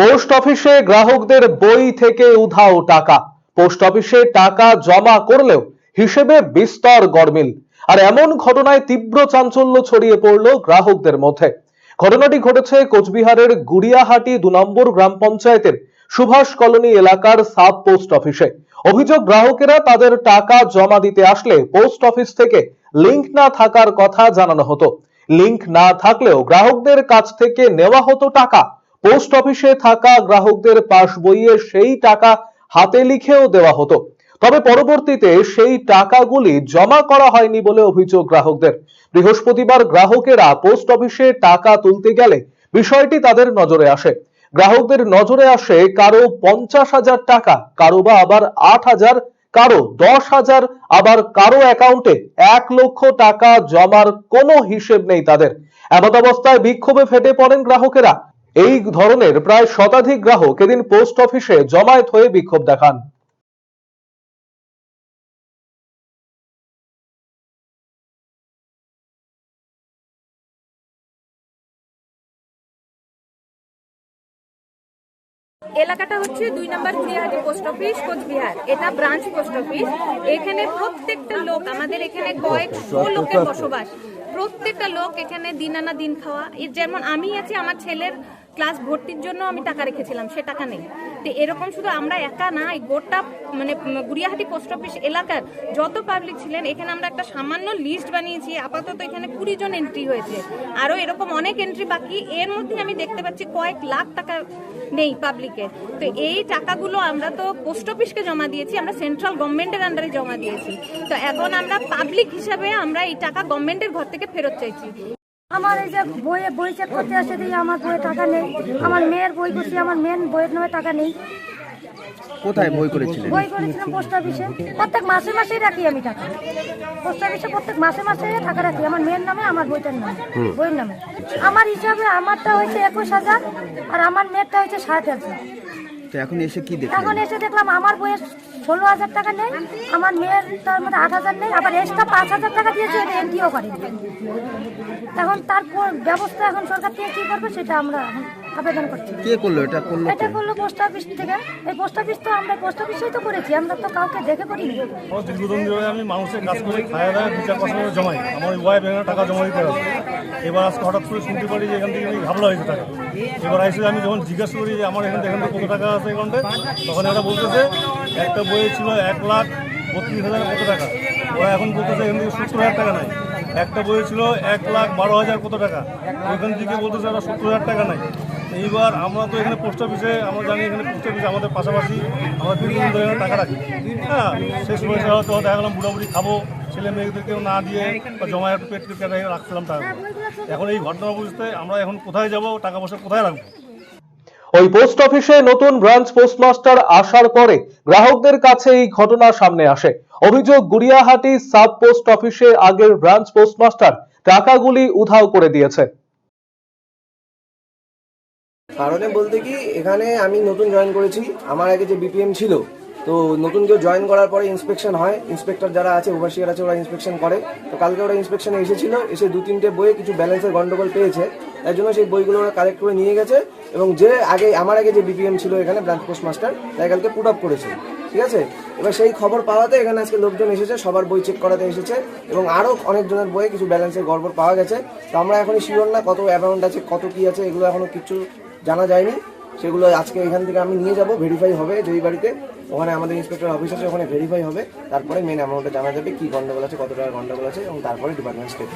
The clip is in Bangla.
পোস্ট অফিসে গ্রাহকদের বই থেকে উধাও টাকা। পোস্ট অফিসে টাকা জমা করলেও হিসেবে বিস্তর গরমিল। আর এমন ঘটনায় তীব্র চাঞ্চল্য ছড়িয়ে পড়ল গ্রাহকদের মধ্যে। ঘটনাটি ঘটেছে কোচবিহারের গুড়িয়াহাটি দু নম্বর গ্রাম পঞ্চায়েতের সুভাষ কলোনি এলাকার সাব পোস্ট অফিসে। অভিযোগ, গ্রাহকেরা তাদের টাকা জমা দিতে আসলে পোস্ট অফিস থেকে লিংক না থাকার কথা জানানো হতো। লিংক না থাকলেও গ্রাহকদের কাছ থেকে নেওয়া হতো টাকা। পোস্ট অফিসে থাকা গ্রাহকদের পাস বইয়ে সেই টাকা হাতে লিখেও দেওয়া হতো। তবে পরবর্তীতে সেই টাকাগুলি জমা করা হয়নি বলে অভিযোগ গ্রাহকদের। বৃহস্পতিবার গ্রাহকেরা পোস্ট অফিসে টাকা তুলতে গেলে বিষয়টি তাদের নজরে আসে। গ্রাহকদের নজরে আসে, কারও পঞ্চাশ হাজার টাকা, কারও বা আবার আট হাজার, কারও দশ হাজার, আবার কারও অ্যাকাউন্টে এক লক্ষ টাকা জমার কোনো হিসেব নেই তাদের। এমত অবস্থায় বিক্ষোভে ফেটে পড়েন গ্রাহকেরা। এই ধরনের প্রায় শতাধিক গ্রাহক এদিন পোস্ট অফিসে জমায়েত হয়ে বিক্ষোভ দেখান। এলাকাটা হচ্ছে দুই number Guriahati post office, Cooch Behar. এটা ব্রাঞ্চ পোস্ট অফিস। এখানে প্রত্যেকটা লোক, আমাদের এখানে কয়েকশো লোকের বসবাস। প্রত্যেকটা লোক এখানে দিন আনা দিন খাওয়া। যেমন আমি আছি, আমার ছেলের ক্লাস ভর্তির জন্য আমি টাকা রেখেছিলাম, সে টাকা নেই। তো এরকম শুধু আমরা একা না, এই গোটা মানে গুড়িয়াহাটি পোস্ট অফিস এলাকার যত পাবলিক ছিলেন, এখানে আমরা একটা সামান্য লিস্ট বানিয়েছি, আপাতত এখানে কুড়ি জন এন্ট্রি হয়েছে। আরও এরকম অনেক এন্ট্রি বাকি, এর মধ্যে আমি দেখতে পাচ্ছি কয়েক লাখ টাকা নেই পাবলিকের তো এই টাকাগুলো আমরা তো পোস্ট অফিসকে জমা দিয়েছি, আমরা সেন্ট্রাল গভর্নমেন্টের আন্ডারে জমা দিয়েছি। তো এখন আমরা পাবলিক হিসাবে আমরা এই টাকা গভর্নমেন্টের ঘর থেকে ফেরত চাইছি। আমার এই যে বইয়ে বই চেক করতে আসে দিয়ে আমার বইয়ে টাকা নেই। আমার মেয়ের বই করছি আমার মেন বইয়ের নামে টাকা নেই। কোথায় বই করেছিলেন? বই করেছিলাম পোস্ট অফিসে। প্রত্যেক মাসে মাসেই রাখি আমি টাকা। পোস্ট অফিসে প্রত্যেক মাসে মাসে টাকা রাখি। আমার মেয়ের নামে আমার বইটার নামে বইয়ের নামে। আমার হিসাবে আমারটা হয়েছে একুশ হাজার আর আমার মেয়েরটা হয়েছে সাত হাজার। এখন এসে কি এখন দেখলেন এসে দেখলাম আমার বইয়ের ষোলো হাজার টাকা নেই, আমার মেয়ের তার মধ্যে আট হাজার নেই, আবার এক্সট্রা পাঁচ হাজার টাকা দিয়েছে, এটা এনটিও করেনি এখন তারপর ব্যবস্থা এখন সরকার থেকে কী করবে সেটা আমরা এখন আবেদন করছি। কে করল? এটা করল এটা? করল পোস্ট অফিস থেকে। এই পোস্ট অফিস তো আমরা পোস্ট অফিসেই তো করেছি আমরা তো কাউকে দেখে আমার দীর্ঘদিন ধরে আমি মানুষের কাজ করে খাওয়া দাওয়া দু চার পাঁচ করে জমাই। আমার ওয়াইফ এখানে টাকা জমা দিতে হবে। এবার আজকে হঠাৎ করে শুনতে পারি যে এখান থেকে নাকি ঘাবলা হয়েছে টাকা। এবার এসে আমি যখন জিজ্ঞাসা করি যে আমার এখান থেকে এখান থেকে কত টাকা আছে অ্যাকাউন্টে তখন এরা বলতেছে একটা বই ছিল এক লাখ বত্রিশ হাজার কত টাকা। ওরা এখন বলতেছে এখান থেকে সত্তর হাজার টাকা নাই। একটা বইয়ে ছিল এক লাখ বারো হাজার কত টাকা। ওইখান থেকে বলতেছে ওরা সত্তর হাজার টাকা নাই। এইবার আমরা তো এখানে পোস্ট অফিসে, আমরা জানি এখানে পোস্ট অফিসে আমাদের পাশাপাশি আমরা দীর্ঘদিন ধরে এখানে টাকা রাখি। হ্যাঁ শেষ বয়সে হয়তো দেখা গেলাম বুড়াবুড়ি খাব, ছেলে মেয়েদেরকেও না দিয়ে বা জমা একটু পেট কেটে রাখছিলাম টাকা। এখন এই ঘটনা বুঝতে আমরা এখন কোথায় যাব, টাকা পয়সা কোথায় রাখব? ওই পোস্ট অফিসে নতুন ব্রাঞ্চ পোস্টমাস্টার আসার পরে গ্রাহকদের কাছে এই ঘটনা সামনে আসে। অভিযোগ, গুড়িয়াহাটি সাব পোস্ট অফিসে আগের ব্রাঞ্চ পোস্টমাস্টার টাকাগুলি উধাও করে দিয়েছে। কারণে বলতে কি, এখানে আমি নতুন জয়েন করেছি। আমার আগে যে বিপিএম ছিল, তো নতুন কেউ জয়েন করার পরে ইন্সপেকশন হয়। ইন্সপেক্টর যারা আছে ওভারসিয়ার আছে, ওরা ইন্সপেকশন করে। তো কালকে ওরা ইন্সপেকশনে এসেছিল, এসে দু, তিনটে বইয়ে কিছু ব্যালেন্সের গন্ডগোল পেয়েছে। তাই জন্য সেই বইগুলো ওরা কালেক্ট করে নিয়ে গেছে এবং যে আগে, আমার আগে যে বিপিএম ছিল এখানে ব্রাঞ্চ পোস্ট মাস্টার তাই কালকে পুট আপ করেছে। ঠিক আছে? এবার সেই খবর পাওয়াতে এখানে আজকে লোকজন এসেছে, সবার বই চেক করাতে এসেছে এবং আরও অনেকজনের বইয়ে কিছু ব্যালেন্সের গড়বড় পাওয়া গেছে। তো আমরা এখনই শিওর না কত অ্যামাউন্ট আছে, কত কি আছে, এগুলো এখনও কিছু জানা যায়নি। সেগুলো আজকে এখান থেকে আমি নিয়ে যাব ভেরিফাই হবে যেই বাড়িতে। ওখানে আমাদের ইন্সপেক্টর অফিস আছে, ওখানে ভেরিফাই হবে। তারপরে মেন অ্যামাউন্টটা জানা যাবে, কী গন্ডগোল আছে, কত টাকা গন্ডগোল আছে, এবং তারপরে ডিপার্টমেন্ট স্টেট